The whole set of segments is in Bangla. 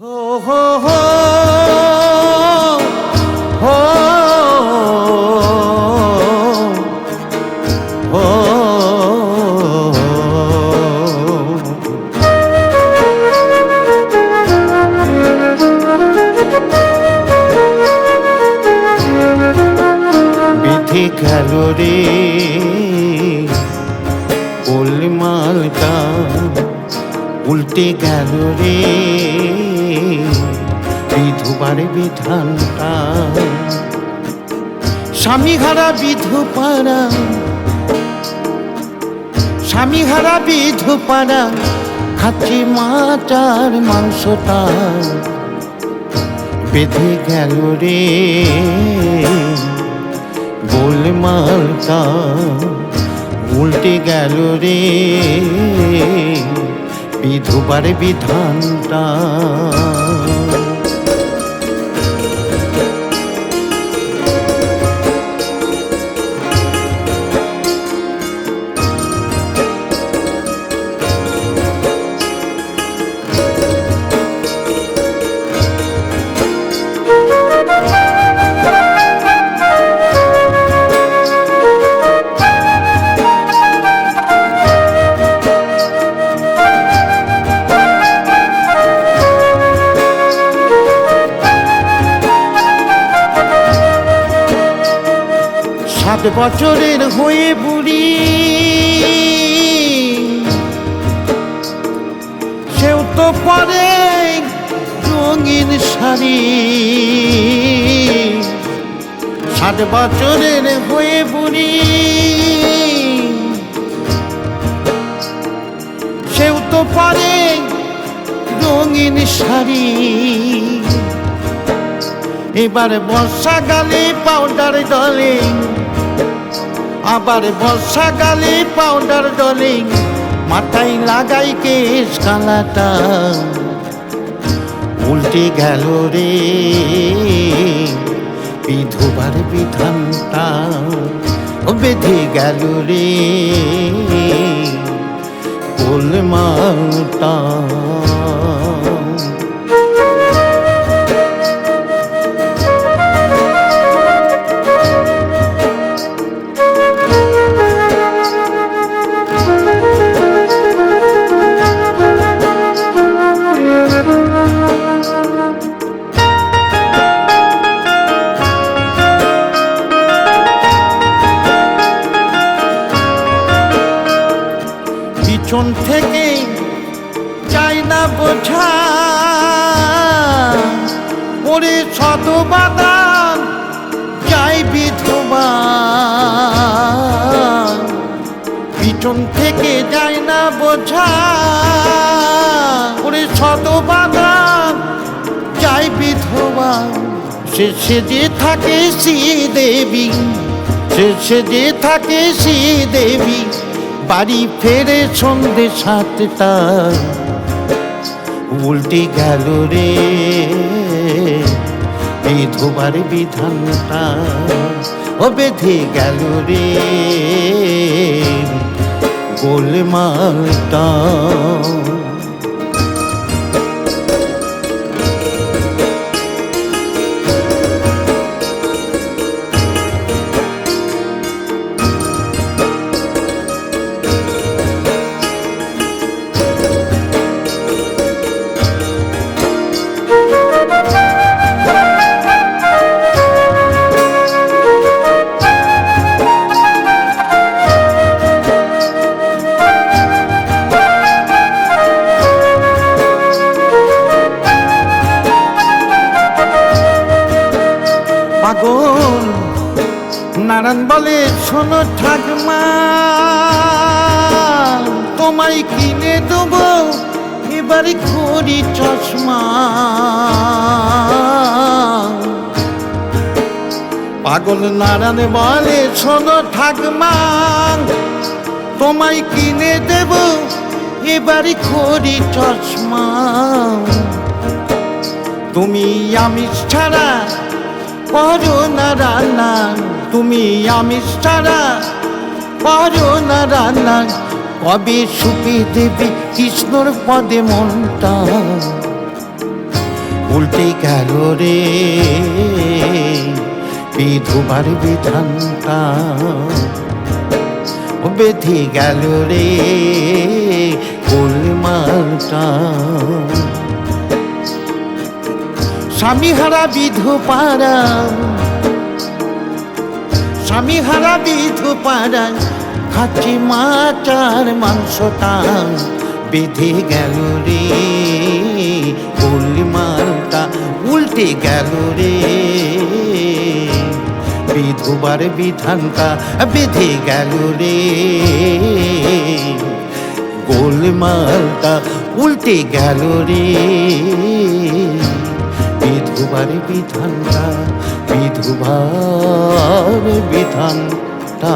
হো হো বিধি উল্টে গেল রে। বিধবার বিধানটা। স্বামী হারা বিধুপাড়া স্বামী হারা বিধুপাড়া খাচ্ছি মাচার মাংসটা বেঁধে গেল রে। গোলমালটা উল্টে গেল রে। বিধবার বিধানটা সাত বছরের হয়ে বুড়ি সেও তো পরে রঙিন শাড়ি। সাত বছরের হয়ে বুড়ি সেও তো পরে রঙিন শাড়ি। এবার বর্ষাকালে পাউডার ডলে আবার বর্ষাকালে পাউডার ডলে মাথায় লাগাই কেশ কালাটা। উল্টে গেল রে, বিধবার বিধানটা বেঁধে গেল রে। গোলমালটা পিছন থেকে চাই না বোঝা। ওরে শত বাদান চাই বিধবা পিছন থেকে যায় না বোঝা। ওরে শত বাদান চাই বিধবা সে সেজে থাকে শ্রী দেবী সে সেজে থাকে শ্রী দেবী বাড়ি ফেরে সন্ধে সাতটা। উল্টে গেল রে বিধবার বিধানটা। ও বেঁধে গেল রে গোলমালটা। নারায়ণ বলে, শোনো ঠাকমা, তোমায় কিনে দেবো, এবারে খড়ি চশমা। পাগল নারায়ণ বলে, শোনো ঠাকমা, তোমায় কিনে দেব, এবারে খড়ি চশমা। তুমি আমিষ ছাড়া করো না রান্না, তুমি আমিষ ছাড়া। করো না রান্না, কবে সুখে দেবে কৃষ্ণর পদে মনটা? উল্টে গেল রে বিধবার বিধানটা। বেঁধে গেল রে গোলমালটা। স্বামী হারা বিধুপারা স্বামী হারা বিধুপারা খাচ্ছি মাছ আর মাংসটা বেঁধে গেল রে। গোলমালটা উল্টে গেল রে। বিধবার বিধানটা বেঁধে গেল রে। গোলমালটা উল্টে গেল রে। বিধবার বিধানটা বিধুবার বিধানটা।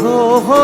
হো হো